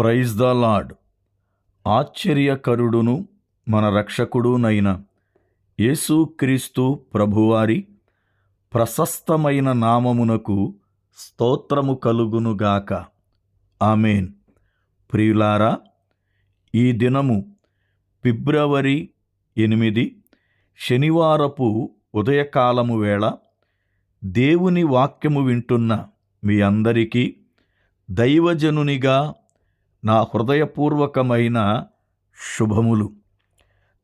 Praise the lord ఆశ్చర్యకరుడును మన రక్షకుడునైన యేసుక్రీస్తు ప్రభువారి ప్రశస్తమైన నామమునకు స్తోత్రము కలుగునుగాక ఆమెన్. ప్రియులారా ఈ దినము ఫిబ్రవరి ఎనిమిది శనివారపు ఉదయకాలము వేళ దేవుని వాక్యము వింటున్న మీ అందరికీ దైవజనునిగా నా హృదయపూర్వకమైన శుభములు.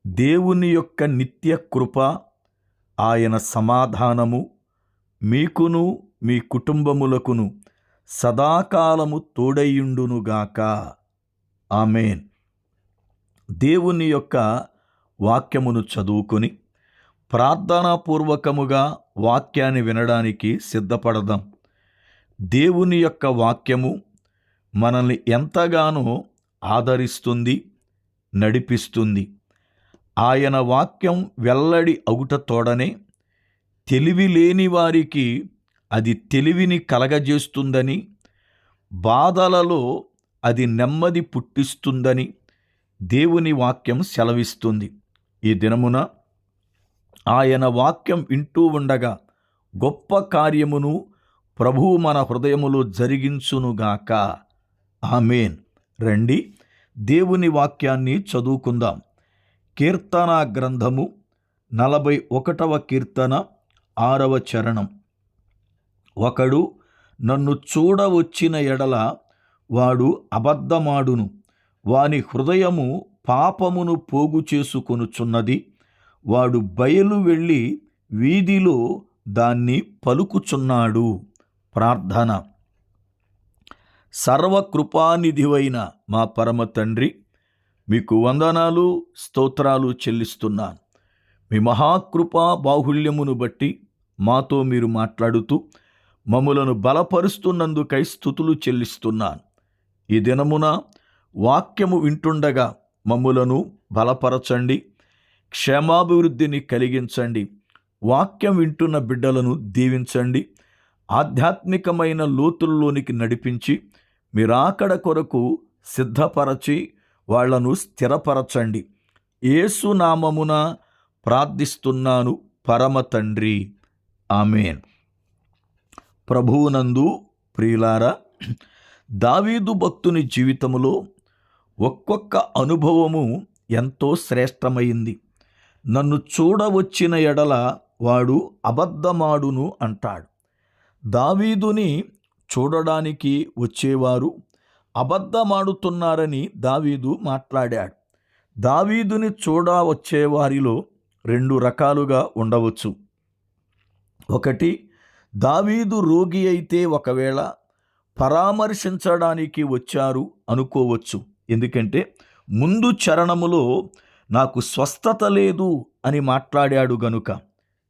దేవుని యొక్క నిత్య కృప ఆయన సమాధానము మీకును మీ కుటుంబములకును సదాకాలము తోడయుండునుగాక ఆమెన్. దేవుని యొక్క వాక్యమును చదువుకొని ప్రార్థనాపూర్వకముగా వాక్యాన్ని వినడానికి సిద్ధపడదాం. దేవుని యొక్క వాక్యము మనల్ని ఎంతగానో ఆదరిస్తుంది నడిపిస్తుంది. ఆయన వాక్యం వెల్లడి అవుట తోడనే తెలివి లేని వారికి అది తెలివిని కలగజేస్తుందని బాధలలో అది నెమ్మది పుట్టిస్తుందని దేవుని వాక్యం సెలవిస్తుంది. ఈ దినమున ఆయన వాక్యం వింటూ ఉండగా గొప్ప కార్యమును ప్రభువు మన హృదయములో జరిగించునుగాక. ఆమెన్. రండి దేవుని వాక్యాన్ని చదువుకుందాం. కీర్తన గ్రంథము నలభై ఒకటవ కీర్తన ఆరవ చరణం. ఒకడు నన్ను చూడవచ్చిన ఎడల వాడు అబద్ధమాడును. వాని హృదయము పాపమును పోగు చేసుకొనుచున్నది. వాడు బయలు వెళ్ళి వీధిలో దాన్ని పలుకుచున్నాడు. ప్రార్థన. సర్వకృపానిధివైన మా పరమ తండ్రి మీకు వందనాలు స్తోత్రాలు చెల్లిస్తున్నాను. మీ మహాకృపా బాహుళ్యమును బట్టి మాతో మీరు మాట్లాడుతూ మమ్ములను బలపరుస్తున్నందుకై స్థుతులు చెల్లిస్తున్నాను. ఈ దినమున వాక్యము వింటుండగా మమ్ములను బలపరచండి క్షేమాభివృద్ధిని కలిగించండి వాక్యం వింటున్న బిడ్డలను దీవించండి ఆధ్యాత్మికమైన లోతుల్లోనికి నడిపించి మీరాకడ కొరకు సిద్ధపరచి వాళ్ళను స్థిరపరచండి. ఏసునామమున ప్రార్థిస్తున్నాను పరమ తండ్రి. ఆమెన్. ప్రభువునందు ప్రియులారా దావీదు భక్తుని జీవితములో ఒక్కొక్క అనుభవము ఎంతో శ్రేష్టమైంది. నన్ను చూడవచ్చిన ఎడల వాడు అబద్ధమాడును అంటాడు. దావీదుని చూడడానికి వచ్చేవారు అబద్ధమాడుతున్నారని దావీదు మాట్లాడాడు. దావీదుని చూడ వచ్చేవారిలో రెండు రకాలుగా ఉండవచ్చు. ఒకటి దావీదు రోగి అయితే ఒకవేళ పరామర్శించడానికి వచ్చారు అనుకోవచ్చు. ఎందుకంటే ముందు చరణములో నాకు స్వస్థత లేదు అని మాట్లాడాడు గనుక.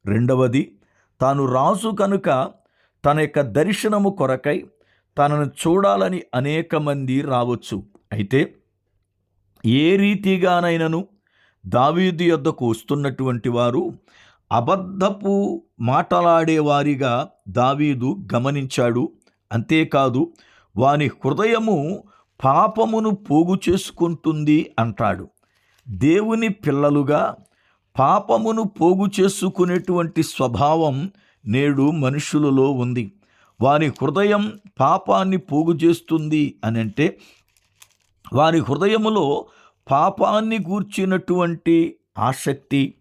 రెండవది తాను రాజు కనుక తన యొక్క దర్శనము కొరకై తనను చూడాలని అనేక మంది రావచ్చు. అయితే ఏ రీతిగానైనను దావీదు యొద్దకు వస్తున్నటువంటి వారు అబద్ధపు మాటలాడేవారిగా దావీదు గమనించాడు. అంతేకాదు వాని హృదయము పాపమును పోగు చేసుకుంటుంది అంటాడు. దేవుని పిల్లలుగా పాపమును పోగు చేసుకునేటువంటి స్వభావం నేడు మనుషులలో ఉంది. వారి హృదయం పాపాన్ని పోగు చేస్తుంది అని అంటే వారి హృదయములో పాపాన్ని గూర్చినటువంటి ఆసక్తి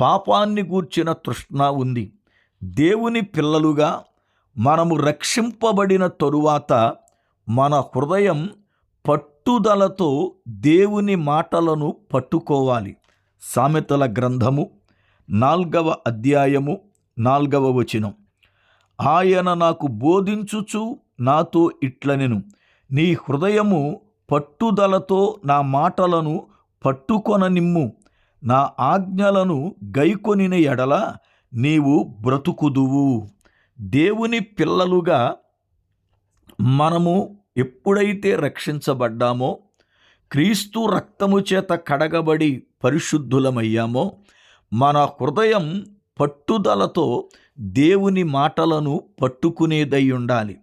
పాపాన్ని గూర్చిన తృష్ణ ఉంది. దేవుని పిల్లలుగా మనము రక్షింపబడిన తరువాత మన హృదయం పట్టుదలతో దేవుని మాటలను పట్టుకోవాలి. సామెతల గ్రంథము నాల్గవ అధ్యాయము నాల్గవ వచనం. ఆయన నాకు బోధించుచు నాతో ఇట్లనెను. నీ హృదయము పట్టుదలతో నా మాటలను పట్టుకొననిమ్ము. నా ఆజ్ఞలను గైకొనిన ఎడల నీవు బ్రతుకుదువు. దేవుని పిల్లలుగా మనము ఎప్పుడైతే రక్షించబడ్డామో క్రీస్తు రక్తము చేత కడగబడి పరిశుద్ధులమయ్యామో మన హృదయం పట్టుదలతో దేవుని మాటలను పట్టుకునేదై ఉండాలి.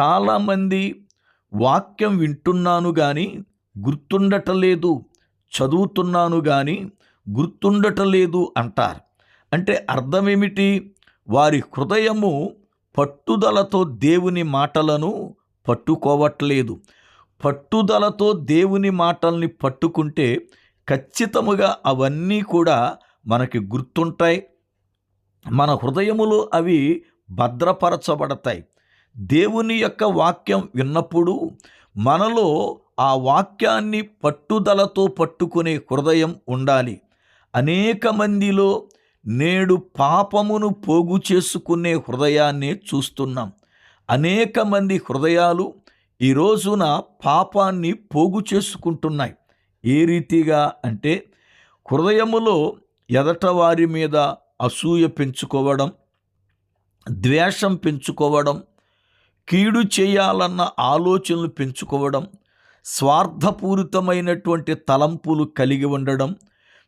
చాలామంది వాక్యం వింటున్నాను కానీ గుర్తుండటలేదు చదువుతున్నాను కానీ గుర్తుండటలేదు అంటారు. అంటే అర్థమేమిటి? వారి హృదయము పట్టుదలతో దేవుని మాటలను పట్టుకోవట్లేదు. పట్టుదలతో దేవుని మాటల్ని పట్టుకుంటే ఖచ్చితముగా అవన్నీ కూడా మనకి గుర్తుంటాయి. మన హృదయములు అవి భద్రపరచబడతాయి. దేవుని యొక్క వాక్యం విన్నప్పుడు మనలో ఆ వాక్యాన్ని పట్టుదలతో పట్టుకునే హృదయం ఉండాలి. అనేక మందిలో నేడు పాపమును పోగు చేసుకునే హృదయాన్ని చూస్తున్నాం. అనేక మంది హృదయాలు ఈ రోజున పాపాన్ని పోగు చేసుకుంటున్నాయి. ఏ రీతిగా అంటే హృదయములో ఎదట వారి మీద అసూయ పెంచుకోవడం ద్వేషం పెంచుకోవడం కీడు చేయాలన్న ఆలోచనలు పెంచుకోవడం స్వార్థపూరితమైనటువంటి తలంపులు కలిగి ఉండడం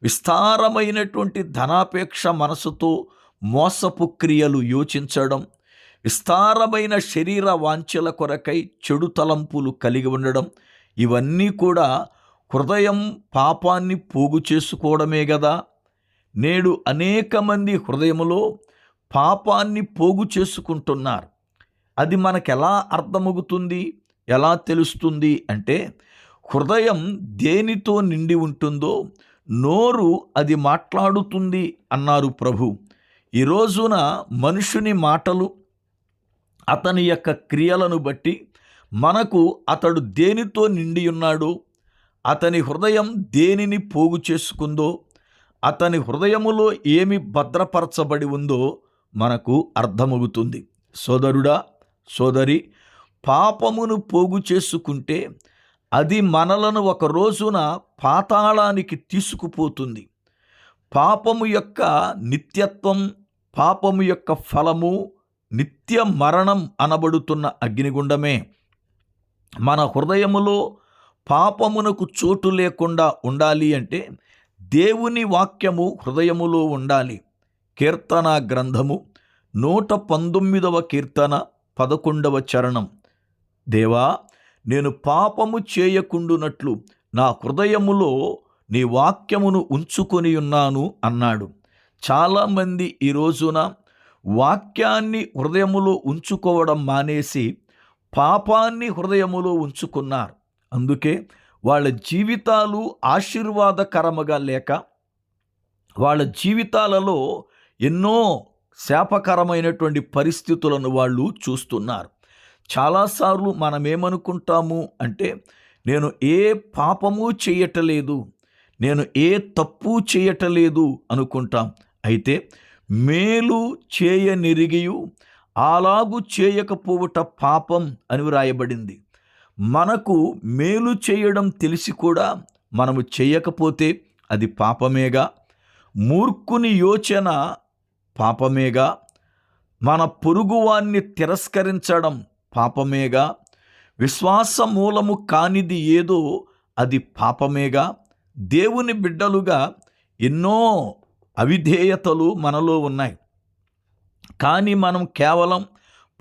విస్తారమైనటువంటి ధనాపేక్ష మనసుతో మోసపు క్రియలు యోచించడం విస్తారమైన శరీర వాంఛల కొరకై చెడు తలంపులు కలిగి ఉండడం ఇవన్నీ కూడా హృదయం పాపాన్ని పోగు చేసుకోవడమే కదా నేడు అనేక మంది హృదయములో పాపాన్ని పోగు చేసుకుంటున్నారు. అది మనకు ఎలా అర్థమవుతుంది ఎలా తెలుస్తుంది? అంటే హృదయం దేనితో నిండి ఉంటుందో నోరు అది మాట్లాడుతుంది అన్నారు ప్రభు. ఈ రోజున మనుషుని మాటలు అతని యొక్క క్రియలను బట్టి మనకు అతడు దేనితో నిండి ఉన్నాడో? అతని హృదయం దేనిని పోగు చేసుకుందో అతని హృదయములో ఏమి భద్రపరచబడి ఉందో మనకు అర్థమవుతుంది. సోదరుడా సోదరి పాపమును పోగు చేసుకుంటే అది మనలను ఒక రోజున పాతాళానికి తీసుకుపోతుంది. పాపము యొక్క నిత్యత్వం పాపము యొక్క ఫలము నిత్య మరణం అనబడుతున్న అగ్నిగుండమే. మన హృదయములో పాపమునకు చోటు లేకుండా ఉండాలి అంటే దేవుని వాక్యము హృదయములో ఉండాలి. కీర్తన గ్రంథము నూట పంతొమ్మిదవ కీర్తన పదకొండవ చరణం. దేవా నేను పాపము చేయకుండునట్లు నా హృదయములో నీ వాక్యమును ఉంచుకొని ఉన్నాను అన్నాడు. చాలామంది ఈ రోజున వాక్యాన్ని హృదయములో ఉంచుకోవడం మానేసి పాపాన్ని హృదయములో ఉంచుకున్నారు. అందుకే వాళ్ళ జీవితాలు ఆశీర్వాదకరముగా లేక వాళ్ళ జీవితాలలో ఎన్నో శాపకరమైనటువంటి పరిస్థితులను వాళ్ళు చూస్తున్నారు. చాలాసార్లు మనమేమనుకుంటాము అంటే నేను ఏ పాపము చేయటలేదు నేను ఏ తప్పు చేయటలేదు అనుకుంటాం. అయితే మేలు చేయనిరిగియు అలాగు చేయకపోవుట పాపం అని వ్రాయబడింది. మనకు మేలు చేయడం తెలిసి కూడా మనము చేయకపోతే అది పాపమేగా. మూర్ఖుని యోచన పాపమేగా. మన పొరుగువాన్ని తిరస్కరించడం పాపమేగా. విశ్వాస మూలము కానిది ఏదో అది పాపమేగా. దేవుని బిడ్డలుగా ఎన్నో అవిధేయతలు మనలో ఉన్నాయి. కానీ మనం కేవలం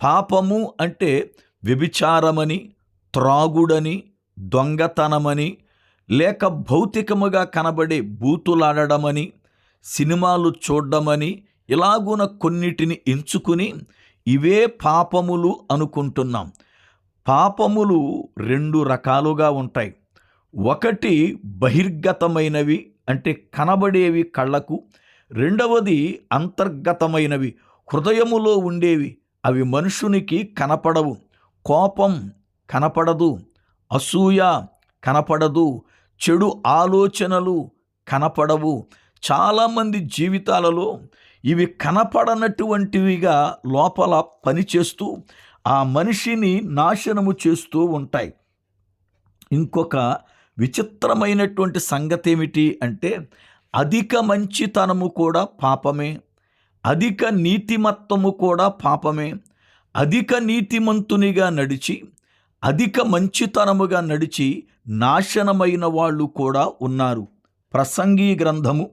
పాపము అంటే వ్యభిచారమని త్రాగుడని దొంగతనమని లేక భౌతికముగా కనబడే బూతులాడమని సినిమాలు చూడమని ఇలాగున కొన్నిటిని ఎంచుకుని ఇవే పాపములు అనుకుంటున్నాం. పాపములు రెండు రకాలుగా ఉంటాయి. ఒకటి బహిర్గతమైనవి అంటే కనబడేవి కళ్ళకు. రెండవది అంతర్గతమైనవి హృదయములో ఉండేవి అవి మనుషునికి కనపడవు. కోపం కనపడదు. అసూయ కనపడదు. చెడు ఆలోచనలు కనపడవు. చాలామంది జీవితాలలో ఇవి కనపడనటువంటివిగా లోపల పనిచేస్తూ ఆ మనిషిని నాశనము చేస్తూ ఉంటాయి. ఇంకొక విచిత్రమైనటువంటి సంగతి ఏమిటి అంటే అధిక మంచితనము కూడా పాపమే. అధిక నీతిమత్వము కూడా పాపమే. అధిక నీతిమంతునిగా నడిచి అధిక మంచితనముగా నడిచి నాశనమైన వాళ్ళు కూడా ఉన్నారు. ప్రసంగీ గ్రంథము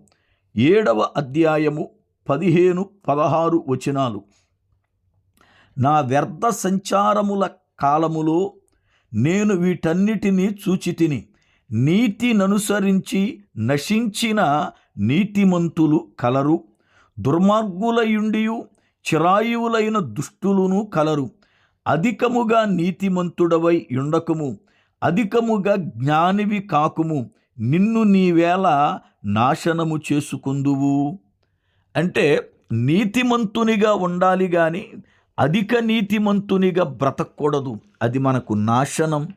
ఏడవ అధ్యాయము పదిహేను పదహారు వచనాలు. నా వ్యర్థ సంచారముల కాలములో నేను వీటన్నిటినీ చూచి తిని నీతిననుసరించి నశించిన నీతిమంతులు కలరు. దుర్మార్గులయుండియు చిరాయువులైన దుష్టులను కలరు. అధికముగా నీతిమంతుడవై ఉండకము అధికముగా జ్ఞానివి కాకుము నిన్ను నీవేళ నాశనము చేసుకుందువు. అంటే నీతిమంతునిగా ఉండాలి కానీ అధిక నీతిమంతునిగా బ్రతకూడదు అది మనకు నాశనం.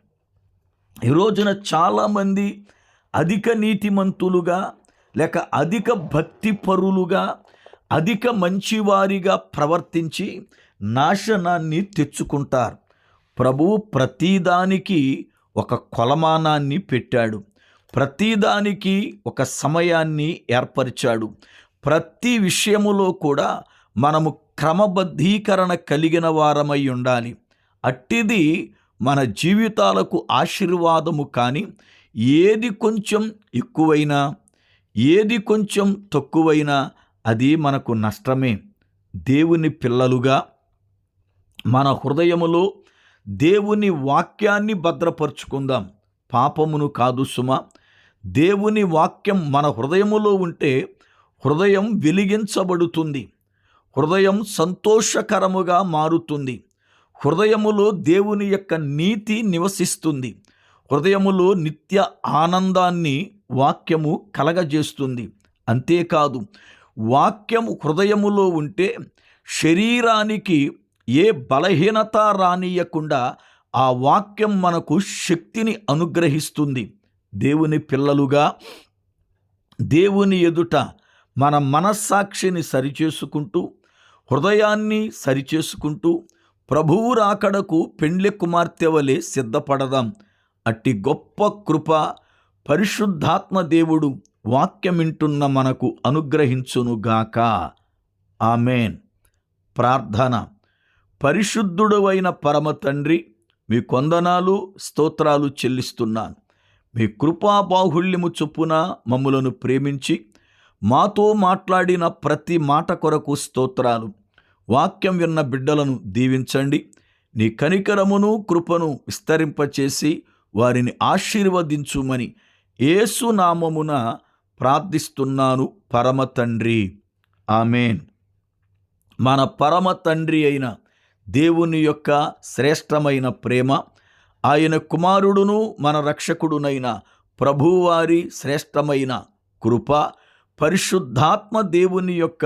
ఈ రోజున చాలామంది అధిక నీతిమంతులుగా లేక అధిక భక్తి పరులుగా అధిక మంచివారిగా ప్రవర్తించి నాశనాన్ని తెచ్చుకుంటారు. ప్రభువు ప్రతిదానికి ఒక కొలమానాన్ని పెట్టాడు. ప్రతిదానికి ఒక సమయాన్ని ఏర్పరిచాడు. ప్రతి విషయములో కూడా మనము క్రమబద్ధీకరణ కలిగిన వారమై ఉండాలి. అట్టిది మన జీవితాలకు ఆశీర్వాదము కానీ ఏది కొంచెం ఎక్కువైనా ఏది కొంచెం తక్కువైనా అది మనకు నష్టమే. దేవుని పిల్లలుగా మన హృదయములో దేవుని వాక్యాన్ని భద్రపరుచుకుందాం. పాపమును కాదు సుమ. దేవుని వాక్యం మన హృదయములో ఉంటే హృదయం వెలిగించబడుతుంది. హృదయం సంతోషకరముగా మారుతుంది. హృదయములో దేవుని యొక్క నీతి నివసిస్తుంది. హృదయములో నిత్య ఆనందాన్ని వాక్యము కలగజేస్తుంది. అంతేకాదు వాక్యము హృదయములో ఉంటే శరీరానికి ఏ బలహీనత రానియకుండా ఆ వాక్యం మనకు శక్తిని అనుగ్రహిస్తుంది. దేవుని పిల్లలుగా దేవుని ఎదుట మన మనస్సాక్షిని సరిచేసుకుంటూ హృదయాన్ని సరిచేసుకుంటూ ప్రభువు రాకడకు పెండ్లి కుమార్తె వలె సిద్ధపడదాం. అట్టి గొప్ప కృప పరిశుద్ధాత్మ దేవుడు వాక్యమింటున్న మనకు అనుగ్రహించునుగాక. ఆమెన్. ప్రార్థన. పరిశుద్ధుడు అయిన పరమ తండ్రి మీ కొందనాలు స్తోత్రాలు చెల్లిస్తున్నాను. మీ కృపా బాహుళ్యము చొప్పున మమ్ములను ప్రేమించి మాతో మాట్లాడిన ప్రతి మాట కొరకు స్తోత్రాలు. వాక్యం విన్న బిడ్డలను దీవించండి. నీ కనికరమును కృపను విస్తరింపచేసి వారిని ఆశీర్వదించుమని ఏసునామమున ప్రార్థిస్తున్నాను పరమ తండ్రి ఆమెన్. మన పరమ తండ్రి అయిన దేవుని యొక్క శ్రేష్టమైన ప్రేమ ఆయన కుమారుడును మన రక్షకుడునైన ప్రభువారి శ్రేష్టమైన కృప పరిశుద్ధాత్మ దేవుని యొక్క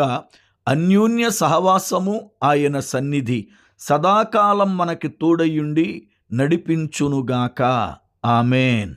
అన్యోన్య సహవాసము ఆయన సన్నిధి సదాకాలం మనకి తోడయుండి నడిపించునుగాక. ఆమెన్.